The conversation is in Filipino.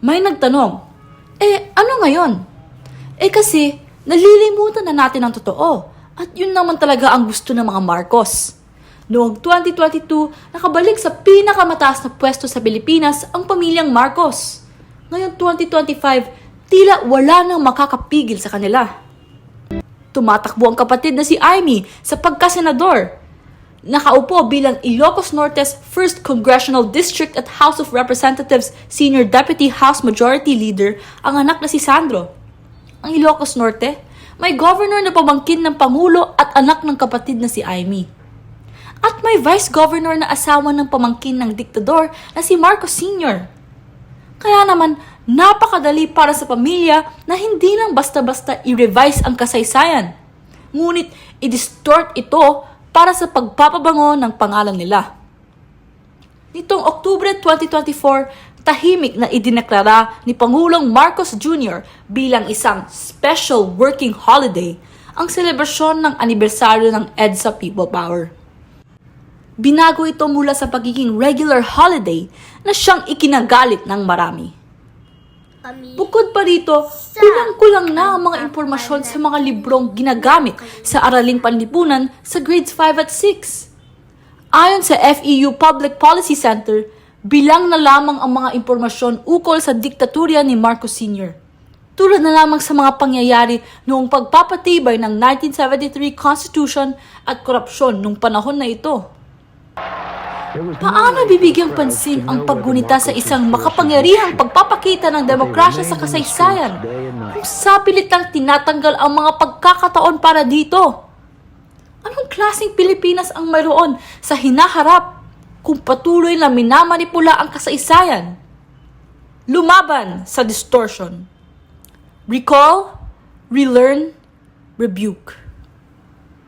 May nagtanong, eh ano ngayon? Eh kasi, nalilimutan na natin ang totoo. At yun naman talaga ang gusto ng mga Marcos. Noong 2022, nakabalik sa pinakamataas na pwesto sa Pilipinas ang pamilyang Marcos. Ngayon 2025, tila wala nang makakapigil sa kanila. Tumatakbo ang kapatid na si Amy sa pagkasenador. Nakaupo bilang Ilocos Norte's 1st Congressional District at House of Representatives Senior Deputy House Majority Leader ang anak na si Sandro. Ang Ilocos Norte, may governor na pamangkin ng Pangulo at anak ng kapatid na si Amy. At may vice governor na asawa ng pamangkin ng diktador na si Marcos Sr. Kaya naman, napakadali para sa pamilya na hindi lang basta-basta i-revise ang kasaysayan. Ngunit, i-distort ito para sa pagpapabango ng pangalan nila. Nitong Oktubre 2024, tahimik na idineklara ni Pangulong Marcos Jr. bilang isang special working holiday ang selebrasyon ng anibersaryo ng EDSA People Power. Binago ito mula sa pagiging regular holiday na siyang ikinagalit ng marami. Kami Bukod pa rito, kulang-kulang na ang mga impormasyon sa mga librong ginagamit sa araling panlipunan sa grades 5 at 6. Ayon sa FEU Public Policy Center, bilang na lamang ang mga impormasyon ukol sa diktaturya ni Marcos Sr. Tulad na lamang sa mga pangyayari noong pagpapatibay ng 1973 Constitution at korupsyon nung panahon na ito. Paano bibigyang pansin ang paggunita sa isang makapangyarihang pagpapakita ng demokrasya sa kasaysayan kung sa pilit lang tinatanggal ang mga pagkakataon para dito? Anong klaseng Pilipinas ang mayroon sa hinaharap kung patuloy na minamanipula ang kasaysayan? Lumaban sa distortion. Recall, relearn, rebuke.